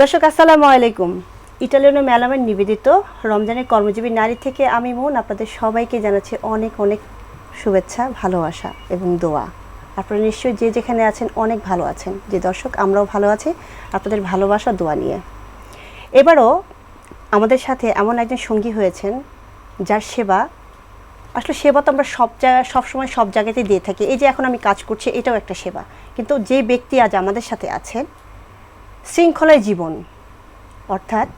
দর্শক, আসসালামু আলাইকুম। ইটালিয়ানো মেলামের নিবেদিত রমজানের কর্মজীবী নারী থেকে আমি মন আপনাদের সবাইকে জানাচ্ছি অনেক অনেক শুভেচ্ছা, ভালোবাসা এবং দোয়া। আপনারা নিশ্চয়ই যে যেখানে আছেন অনেক ভালো আছেন। যে দর্শক, আমরাও ভালো আছি আপনাদের ভালোবাসা, দোয়া নিয়ে। এবারও আমাদের সাথে এমন একজন সঙ্গী হয়েছেন যার সেবা, আসলে সেবা তো আমরা সব জায়গায়, সবসময় সব জায়গাতেই দিয়ে থাকি। এই যে এখন আমি কাজ করছি, এটাও একটা সেবা। কিন্তু যে ব্যক্তি আজ আমাদের সাথে আছেন শৃঙ্খলায় জীবন। অর্থাৎ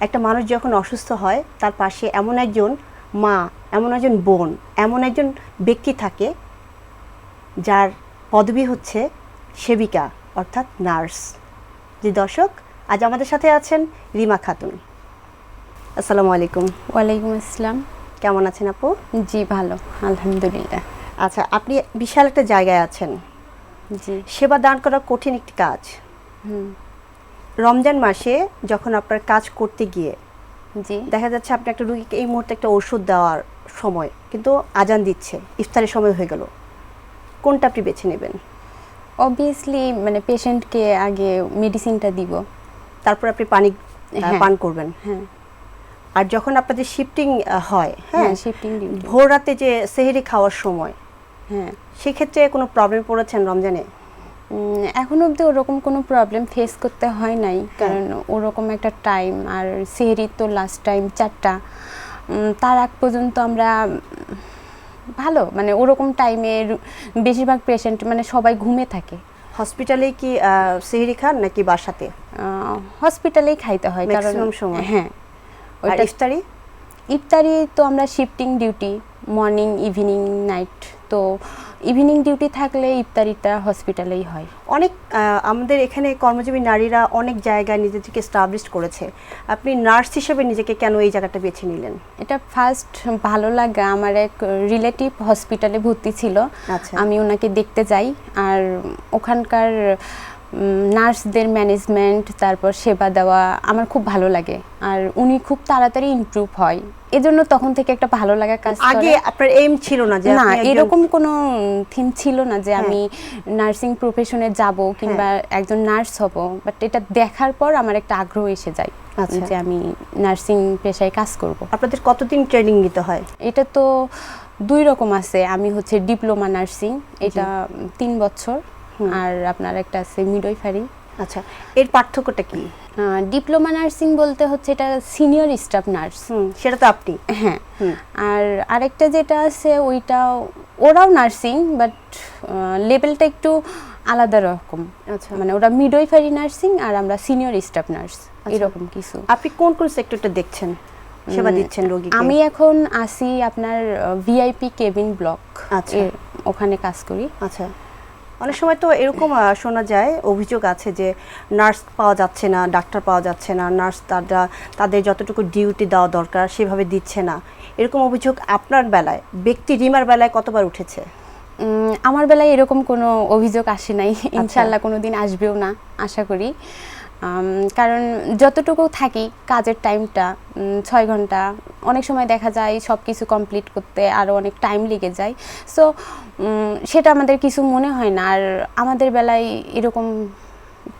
একটা মানুষ যখন অসুস্থ হয় তার পাশে এমন একজন মা এমন একজন বোন এমন একজন ব্যক্তি থাকে যার পদবি হচ্ছে সেবিকা অর্থাৎ নার্স। যে দর্শক আজ আমাদের সাথে আছেন রিমা খাতুন। আসসালামু আলাইকুম। ওয়ালাইকুম আসসালাম। কেমন আছেন আপু? জি ভালো আলহামদুলিল্লাহ। আচ্ছা আপনি বিশাল একটা জায়গায় আছেন। জি। সেবা দান করা কঠিন একটি কাজ। হুম। রমজান মাসে যখন আপনার কাজ করতে গিয়ে জি। দেখা যাচ্ছে আপনি একটা রুগীকে এই মুহূর্তে একটা ওষুধ দেওয়ার সময় কিন্তু আজান দিচ্ছে ইফতারের সময় হয়ে গেল। কোনটা আপনি বেছে নেবেন? অবভিয়াসলি মানে পেশেন্টকে আগে মেডিসিনটা দিব। তারপর আপনি পানি হ্যাঁ। পান করবেন। হ্যাঁ। আর যখন আপনাদের শিফটিং হয় হ্যাঁ শিফটিং ভোর রাতে যে সেহেরি খাওয়ার সময় হ্যাঁ। সেক্ষেত্রে কোনো প্রবলেম পড়েছেন রমজানে? এখন অবধি ওরকম কোনো প্রবলেম ফেস করতে হয় নাই কারণ ওরকম একটা টাইম আর সেহরি তো লাস্ট টাইম চারটা তার আগ পর্যন্ত আমরা ভালো মানে ওরকম টাইমে বেশিরভাগ পেশেন্ট মানে সবাই ঘুমে থাকে। হসপিটালে কি সেহেরি খান নাকি বাসাতে? হসপিটালেই খাইতে হয় কারণ সময়। হ্যাঁ ইফতারি? ইফতারি তো আমরা shifting duty morning evening night তো ইভিনিং ডিউটি থাকলে ইফতারিটা হসপিটালেই হয়। অনেক আমাদের এখানে কর্মজীবী নারীরা অনেক জায়গায় নিজেদেরকে স্টাবলিশ করেছে। আপনি নার্স হিসেবে নিজেকে কেন এই জায়গাটা বেছে নিলেন? এটা ফার্স্ট ভালো লাগা। আমার এক রিলেটিভ হসপিটালে ভর্তি ছিল। আচ্ছা। আমি ওনাকে দেখতে যাই। আর ওখানকার নার্সদের ম্যানেজমেন্ট তারপর সেবা দেওয়া আমার খুব ভালো লাগে। আর উনি খুব তাড়াতাড়ি ইমপ্রুভ হয়। এজন্য তখন থেকে একটা ভালো লাগা কাজ আগে আপনার এম ছিল না যে না এরকম কোনো থিম ছিল না যে হ্যাঁ। আমি নার্সিং প্রফেশনে যাব কিংবা একজন নার্স হব। বাট এটা দেখার পর আমার একটা আগ্রহ এসে যায় আচ্ছা। যে আমি নার্সিং পেশায় কাজ করব। আপনাদের কতদিন ট্রেনিং নিতে হয়? এটা তো দুই রকম আছে। আমি হচ্ছে ডিপ্লোমা নার্সিং এটা তিন বছর। আর আপনার একটা আছে মিডওয়াইফারি আচ্ছা এর পার্থক্যটা কি? ডিপ্লোমা নার্সিং বলতে হচ্ছে এটা সিনিয়র স্টাফ নার্স। সেটা তো আপনি। হ্যাঁ আর আরেকটা যেটা আছে ওইটা ওরাও নার্সিং বাট লেভেলটা একটু আলাদা রকম। আচ্ছা। মানে ওরা মিডওয়াইফারি নার্সিং আর আমরা সিনিয়র স্টাফ নার্স এরকম কিছু। আপনি কোন কোন সেক্টরটা দেখছেন? সেবা দিচ্ছেন রোগীকে? আমি এখন আসি আপনার ভিআইপি কেবিন ব্লক আচ্ছা। ওখানে কাজ করি। আচ্ছা। অনেক সময় তো এরকম শোনা যায় অভিযোগ আছে যে নার্স পাওয়া যাচ্ছে না ডাক্তার পাওয়া যাচ্ছে না নার্স তারা তাদের যতটুকু ডিউটি দেওয়া দরকার সেভাবে দিচ্ছে না। এরকম অভিযোগ আপনার বেলায় ব্যক্তি রিমার বেলায় কতবার উঠেছে? উম, আমার বেলায় এরকম কোনো অভিযোগ আসে নাই। আচ্ছা। ইনশাল্লাহ কোনো দিন আসবেও না আশা করি। কারণ যতটুকু থাকি কাজের টাইমটা ছয় ঘণ্টা অনেক সময় দেখা যায় সব কিছু কমপ্লিট করতে আরও অনেক টাইম লেগে যায়। সো সেটা আমাদের কিছু মনে হয় না। আর আমাদের বেলায় এরকম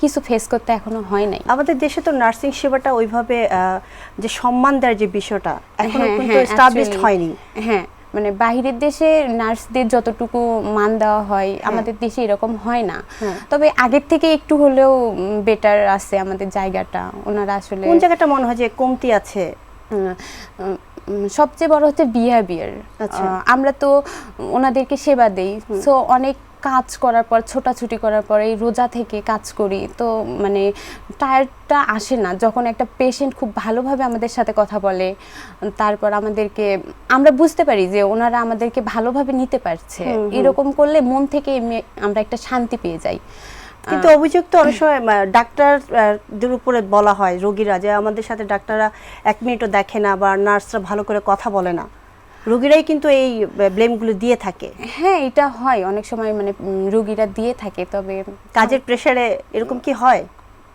কিছু ফেস করতে এখনও হয় নাই। আমাদের দেশে তো নার্সিং সেবাটা ওইভাবে যে সম্মান দেওয়ার যে বিষয়টা এখনও হ্যাঁ, হ্যাঁ, এস্টাবলিশড হয়নি। হ্যাঁ মানে বাহিরের দেশে নার্সদের যতটুকু মান দেওয়া হয় আমাদের দেশে এরকম হয় না। হ্যাঁ। তবে আগের থেকে একটু হলেও বেটার আছে আমাদের জায়গাটা। ওনারা আসলে কোন জায়গাটা মনে হয় যে কমতি আছে? সবচেয়ে বড় হচ্ছে বিহেভিয়ার। আচ্ছা। আমরা তো ওনাদেরকে সেবা দেই। সো অনেক কাজ করার পর ছোটাছুটি করার পর এই রোজা থেকে কাজ করি। তো মানে টায়ারটা আসে না। যখন একটা পেশেন্ট খুব ভালোভাবে আমাদের সাথে কথা বলে তারপর আমাদেরকে আমরা বুঝতে পারি যে ওনারা আমাদেরকে ভালোভাবে নিতে পারছে। এরকম করলে মন থেকে এমনি আমরা একটা শান্তি পেয়ে যাই। কিন্তু অভিযোগ তো অনেক সময় ডাক্তারদের উপরে বলা হয় রোগীরা যে আমাদের সাথে ডাক্তাররা এক মিনিটও দেখে না বা নার্সরা ভালো করে কথা বলে না। রোগীরাই কিন্তু এই ব্লেমগুলো দিয়ে থাকে। হ্যাঁ এটা হয়। অনেক সময় মানে রোগীরা দিয়ে থাকে তবে কাজের প্রেসারে এরকম কি হয়?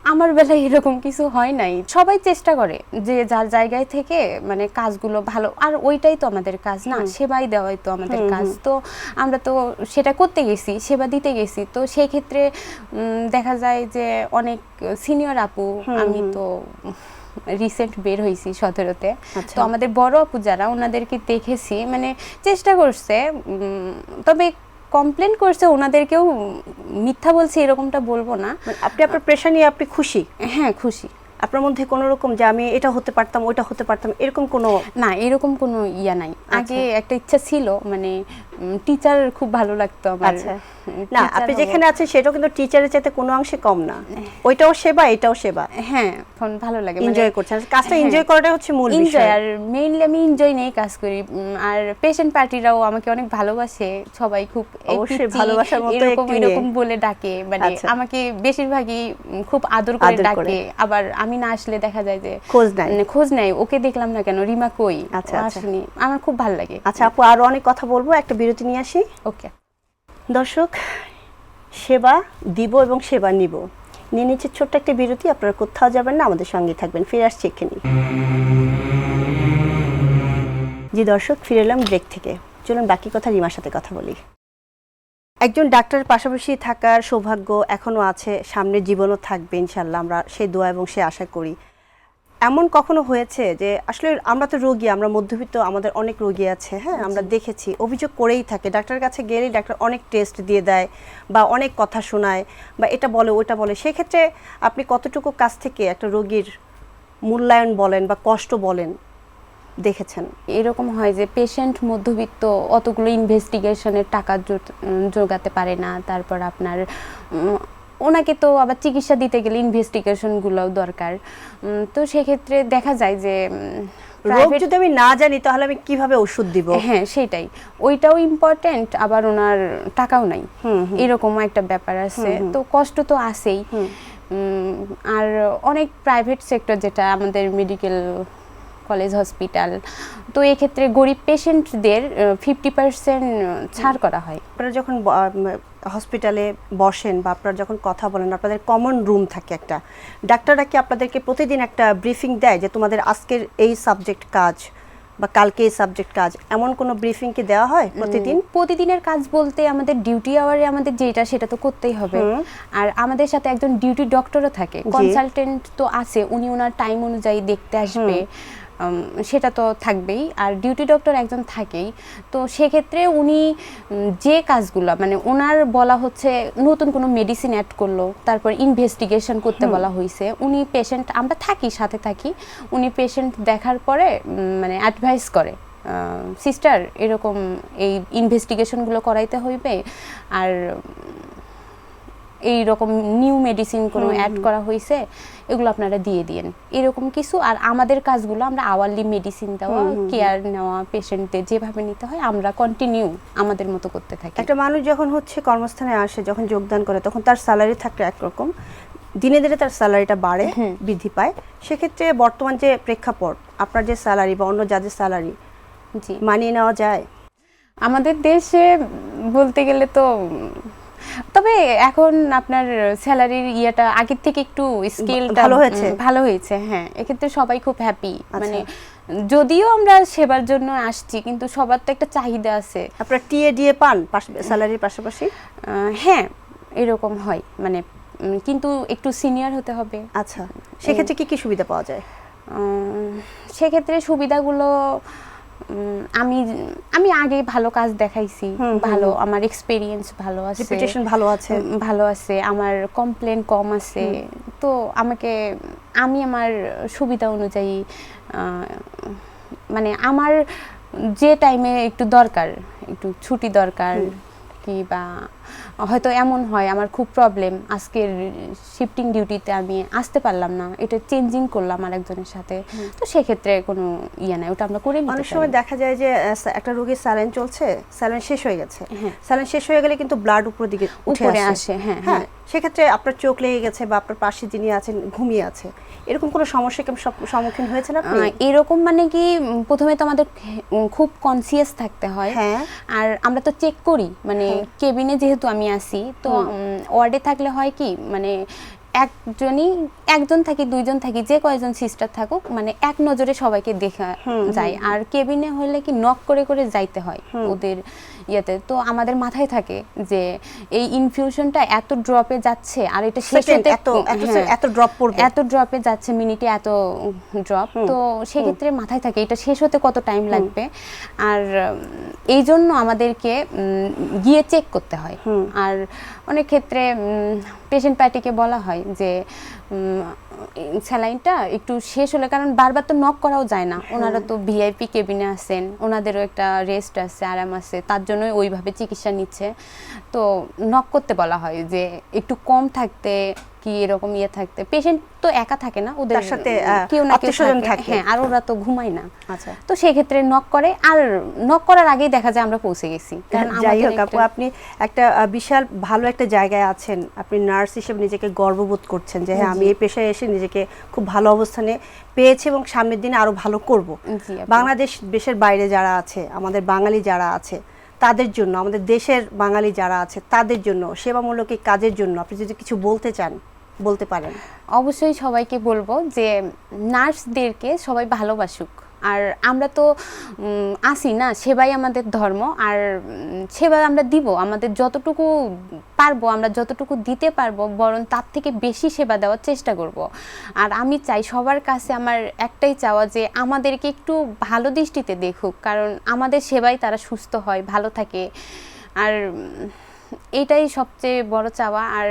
আমার বেলায় এরকম কিছু হয় নাই। সবাই চেষ্টা করে যে যার জায়গায় থেকে মানে কাজগুলো ভালো আর ওইটাই তো আমাদের কাজ না সেবাই দেওয়াই তো আমাদের কাজ। তো আমরা তো সেটা করতে গেছি সেবা দিতে গেছি। তো সেই ক্ষেত্রে দেখা যায় যে অনেক সিনিয়র আপু আমি তো রিসেন্ট বের হয়েছি সতেরোতে। আচ্ছা। তো আমাদের বড় আপু যারা ওনাদেরকে দেখেছি মানে চেষ্টা করছে তবে কমপ্লেন করছে ওনাদেরকেও মিথ্যা বলছে এরকমটা বলব না। মানে আপনি আপনার প্রেশার নিয়ে আপনি খুশি? হ্যাঁ খুশি। আপনার মধ্যে কোনো রকম যে আমি এটা হতে পারতাম ওইটা হতে পারতাম এরকম কোনো না এরকম কোনো ইয়া নাই। আচ্ছা। আগে একটা ইচ্ছা ছিল মানে টিচার খুব ভালো লাগতো আমার। আচ্ছা। না আপনি যেখানে আছেন সেটাও কিন্তু টিচারের চাইতে কোনো অংশে কম না। ওইটাও সেবা এটাও সেবা। হ্যাঁ এখন ভালো লাগে এনজয় করছেন। কাজটা হ্যাঁ। এনজয় করাটা হচ্ছে মূল বিষয়। আর মেইনলি আমি এনজয় নিয়ে কাজ করি। আর পেশেন্ট পার্টিরাও আমাকে অনেক ভালোবাসে। সবাই খুব অবশ্যই ভালোবাসার মতো এরকম এরকম বলে ডাকে। মানে আচ্ছা। আমাকে বেশিরভাগই খুব আদর করে ডাকে। আবার আমি না আসলে দেখা যায় যে খোঁজ নাই মানে খোঁজ নাই ওকে দেখলাম না কেন? রিমা কই? আচ্ছা, আচ্ছা। আসেনি। আমার খুব ভালো লাগে। আচ্ছা আপু আরও অনেক কথা বলব। একটা বিরতি নিয়ে আসি? ওকে। দর্শক সেবা দিব এবং সেবা নিব। নিয়ে নিচ্ছে ছোট্ট একটা বিরতি আপনারা কোথাও যাবেন না আমাদের সঙ্গে থাকবেন। ফিরে আসছি এক্ষুনি। জি দর্শক ফিরে এলাম ব্রেক থেকে। চলুন বাকি কথা রিমার সাথে কথা বলি। একজন ডাক্তারের পাশাপাশি থাকার সৌভাগ্য এখনও আছে সামনের জীবনও থাকবে ইনশাল্লাহ আমরা সেই দোয়া এবং সে আশা করি। এমন কখনো হয়েছে যে আসলে আমরা তো রোগী আমরা মধ্যবিত্ত আমাদের অনেক রোগী আছে হ্যাঁ? আমরা দেখেছি অভিযোগ করেই থাকে। ডাক্তারের কাছে গেলেই ডাক্তার অনেক টেস্ট দিয়ে দেয় বা অনেক কথা শোনায় বা এটা বলে ওটা বলে। সেক্ষেত্রে আপনি কতটুকু কাছ থেকে একটা রোগীর মূল্যায়ন বলেন বা কষ্ট বলেন দেখেছেন? এরকম হয় যে পেশেন্ট মধ্যবিত্ত অতগুলো ইনভেস্টিগেশনের টাকা জোগাতে পারে না। তারপর আপনার ওনাকে তো আবার চিকিৎসা দিতে গেলে ইনভেস্টিগেশনগুলোও দরকার। তো সেক্ষেত্রে দেখা যায় যে রোগ যদি আমি না জানি তাহলে আমি কীভাবে ওষুধ দিব? হ্যাঁ সেটাই। ওইটাও ইম্পর্টেন্ট আবার ওনার টাকাও নাই। এরকম একটা ব্যাপার আছে। তো কষ্ট তো আছেই। আর অনেক প্রাইভেট সেক্টর যেটা আমাদের মেডিকেল কলেজ হসপিটাল তো এক্ষেত্রে গরিব পেশেন্টদের ফিফটি পার্সেন্ট ছাড় করা হয়। আপনারা যখন হসপিটালে বসেন বা আপনারা যখন কথা বলেন আপনাদের কমন রুম থাকে একটা। ডাক্তাররা কি আপনাদেরকে প্রতিদিন একটা ব্রিফিং দেয় যে তোমাদের আজকের এই সাবজেক্ট কাজ বা কালকে এই সাবজেক্ট কাজ? এমন কোনো ব্রিফিং কি দেওয়া হয় প্রতিদিন? প্রতিদিনের কাজ বলতে আমাদের ডিউটি আওয়ারে আমাদের যেটা সেটা তো করতেই হবে। আর আমাদের সাথে একজন ডিউটি ডক্টরও থাকে। কনসালটেন্ট তো আছে উনি ওনার টাইম অনুযায়ী দেখতে আসবে। সেটা তো থাকবেই। আর ডিউটি ডক্টর একজন থাকেই। তো সেক্ষেত্রে উনি যে কাজগুলো মানে ওনার বলা হচ্ছে নতুন কোনো মেডিসিন অ্যাড করল তারপর ইনভেস্টিগেশন করতে বলা হয়েছে উনি পেশেন্ট আমরা থাকি সাথে থাকি উনি পেশেন্ট দেখার পরে মানে অ্যাডভাইস করে সিস্টার এরকম এই ইনভেস্টিগেশনগুলো করাইতে হইবে। আর এই রকম নিউ মেডিসিন কোনো অ্যাড করা হয়েছে এগুলো আপনারা দিয়ে দিয়েন। এরকম কিছু আর আমাদের কাজগুলো আমরা আওয়ারলি মেডিসিন দেওয়া কেয়ার নেওয়া পেশেন্টদের যেভাবে নিতে হয় আমরা কন্টিনিউ আমাদের মতো করতে থাকি। একটা মানুষ যখন হচ্ছে কর্মস্থানে আসে যখন যোগদান করে তখন তার স্যালারি থাকলে একরকম দিনে দিনে তার স্যালারিটা বাড়ে বৃদ্ধি পায়। সেক্ষেত্রে বর্তমান যে প্রেক্ষাপট আপনার যে স্যালারি বা অন্য যাদের স্যালারি জি। মানিয়ে নেওয়া যায়? আমাদের দেশে বলতে গেলে তো তবে এখন আপনার স্যালারির ইয়েটা আগের থেকে একটু স্কেলটা ভালো হয়েছে? ভালো হয়েছে হ্যাঁ। এক্ষেত্রে সবাই খুব হ্যাপি আচ্ছা। মানে যদিও আমরা সেবার জন্য আসছি কিন্তু সবার তো একটা চাহিদা আছে। আপনার টিএ ডিএ পান স্যালারির পাশাপাশি? হ্যাঁ এরকম হয়। মানে কিন্তু একটু সিনিয়র হতে হবে। আচ্ছা। সেক্ষেত্রে কি কি সুবিধা পাওয়া যায়? সেক্ষেত্রে সুবিধাগুলো আমি আমি আগে ভালো কাজ দেখাইছি ভালো আমার এক্সপেরিয়েন্স ভালো আছে। রেপুটেশন ভালো আছে। ভালো আছে আমার কমপ্লেন কম আছে। তো আমাকে আমি আমার সুবিধা অনুযায়ী আহ, মানে আমার যে টাইমে একটু দরকার একটু ছুটি দরকার কি বা হয়তো এমন হয় আমার খুব প্রবলেম আজকের শিফটিং ডিউটিতে আমি আসতে পারলাম না এটা চেঞ্জিং করলাম আরেকজনের সাথে। তো সেক্ষেত্রে কোনো ইয়ে নাই ওটা আমরা করে নিতে অনেক সময় দেখা যায় যে একটা রোগীর স্যালাইন চলছে স্যালাইন শেষ হয়ে গেছে। হ্যাঁ। স্যালাইন শেষ হয়ে গেলে কিন্তু ব্লাড উপর দিকে উঠে আসে। হ্যাঁ, হ্যাঁ। হ্যাঁ। সেক্ষেত্রে আপনার চোখ লেগে গেছে বা আপনার পাশে যিনি আছেন ঘুমিয়ে আছে। এরকম কোনো সমস্যা কি সম্মুখীন হয়েছেন আপনি? এরকম মানে কি প্রথমে তো আমাদের খুব কনসিয়াস থাকতে হয়। হ্যাঁ। আর আমরা তো চেক করি মানে কেবিনে যেহেতু আমি আসি তো ওয়ার্ডে থাকলে হয় কি মানে একজনই একজন থাকি দুইজন থাকি যে কয়জন সিস্টার থাকুক মানে এক নজরে সবাইকে দেখা যায়। আর কেবিনে হলে কি নক করে করে যাইতে হয় ওদের ইয়েতে তো আমাদের মাথায় থাকে যে এই ইনফিউশনটা এত ড্রপে যাচ্ছে আর এটা শেষ হতে এত- এত- হ্যাঁ, এত drop পড়বে। এত ড্রপে যাচ্ছে মিনিটে এত ড্রপ তো সেক্ষেত্রে মাথায় থাকে এটা শেষ হতে কত টাইম লাগবে আর এই জন্য আমাদেরকে গিয়ে চেক করতে হয়। আর অনেক ক্ষেত্রে পেশেন্ট পার্টিকে বলা হয় যে স্যালাইনটা একটু শেষ হলে কারণ বারবার তো নক করাও যায় না। ওনারা তো ভিআইপি কেবিনে আছেন ওনাদেরও একটা রেস্ট আছে আরাম আছে তার জন্যই ওইভাবে চিকিৎসা নিচ্ছে। তো নক করতে বলা হয় যে একটু কম থাকতে কি এরকম ইয়ে থাকতে পেশেন্ট তো একা থাকে না ওদের সাথে, কেউ না কেউ থাকে। হ্যাঁ আর ওরা তো ঘুমায় না। আচ্ছা। তো সেই ক্ষেত্রে নক করে আর নক করার আগেই দেখা যায় আমরা পৌঁছে গেছি। কারণ যাই হোক আপু আপনি একটা বিশাল ভালো একটা জায়গায় আছেন। আপনি নার্স হিসেবে নিজেকে গর্ববোধ করছেন যে হ্যাঁ আমি এই পেশায় এসে নিজেকে খুব ভালো অবস্থানে পেয়েছি এবং সামনের দিনে আরও ভালো করব। বাংলাদেশ দেশের বাইরে যারা আছে আমাদের বাঙালি যারা আছে তাদের জন্য আমাদের দেশের বাঙালি যারা আছে তাদের জন্য সেবামূলক এই কাজের জন্য আপনি যদি কিছু বলতে চান বলতে পারেন? অবশ্যই সবাইকে বলব যে নার্সদেরকে সবাই ভালোবাসুক। আর আমরা তো আসি না, সেবাই আমাদের ধর্ম। আর সেবা আমরা দিব, আমাদের যতটুকু পারব, আমরা যতটুকু দিতে পারব, বরং তার থেকে বেশি সেবা দেওয়ার চেষ্টা করব। আর আমি চাই সবার কাছে আমার একটাই চাওয়া যে আমাদেরকে একটু ভালো দৃষ্টিতে দেখুক, কারণ আমাদের সেবাই তারা সুস্থ হয়, ভালো থাকে। আর এটাই সবচেয়ে বড় চাওয়া। আর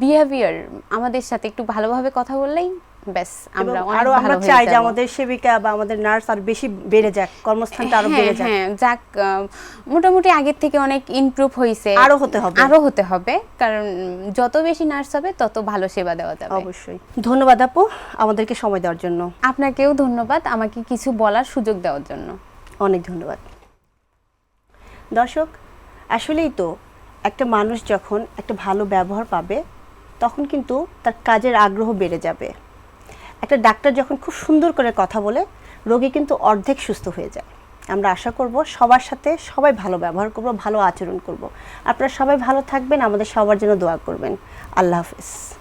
বিহেভিয়ার আমাদের সাথে একটু ভালোভাবে কথা বললেই ব্যাস আমরা আরও আমরা চাই যে আমাদের সেবিকা বা আমাদের নার্স আর বেশি বেড়ে যাক কর্মস্থানটা আরও হ্যাঁ, বেড়ে যাক। হ্যাঁ যাক মোটামুটি আগের থেকে অনেক ইমপ্রুভ হয়েছে আরও হতে হবে। আরও হতে হবে কারণ যত বেশি নার্স হবে তত ভালো সেবা দেওয়া যাবে। অবশ্যই। ধন্যবাদ আপু আমাদেরকে সময় দেওয়ার জন্য। আপনাকেও ধন্যবাদ আমাকে কিছু বলার সুযোগ দেওয়ার জন্য। অনেক ধন্যবাদ। দর্শক আসলেই তো একটা মানুষ যখন একটা ভালো ব্যবহার পাবে, তখন কিন্তু তার কাজের আগ্রহ বেড়ে যাবে। একটা ডাক্তার যখন খুব সুন্দর করে কথা বলে, রোগী কিন্তু অর্ধেক সুস্থ হয়ে যায়। আমরা আশা করব সবার সাথে সবাই ভালো ব্যবহার করব, ভালো আচরণ করব। আপনারা সবাই ভালো থাকবেন, আমাদের সবার জন্য দোয়া করবেন। আল্লাহ হাফেজ।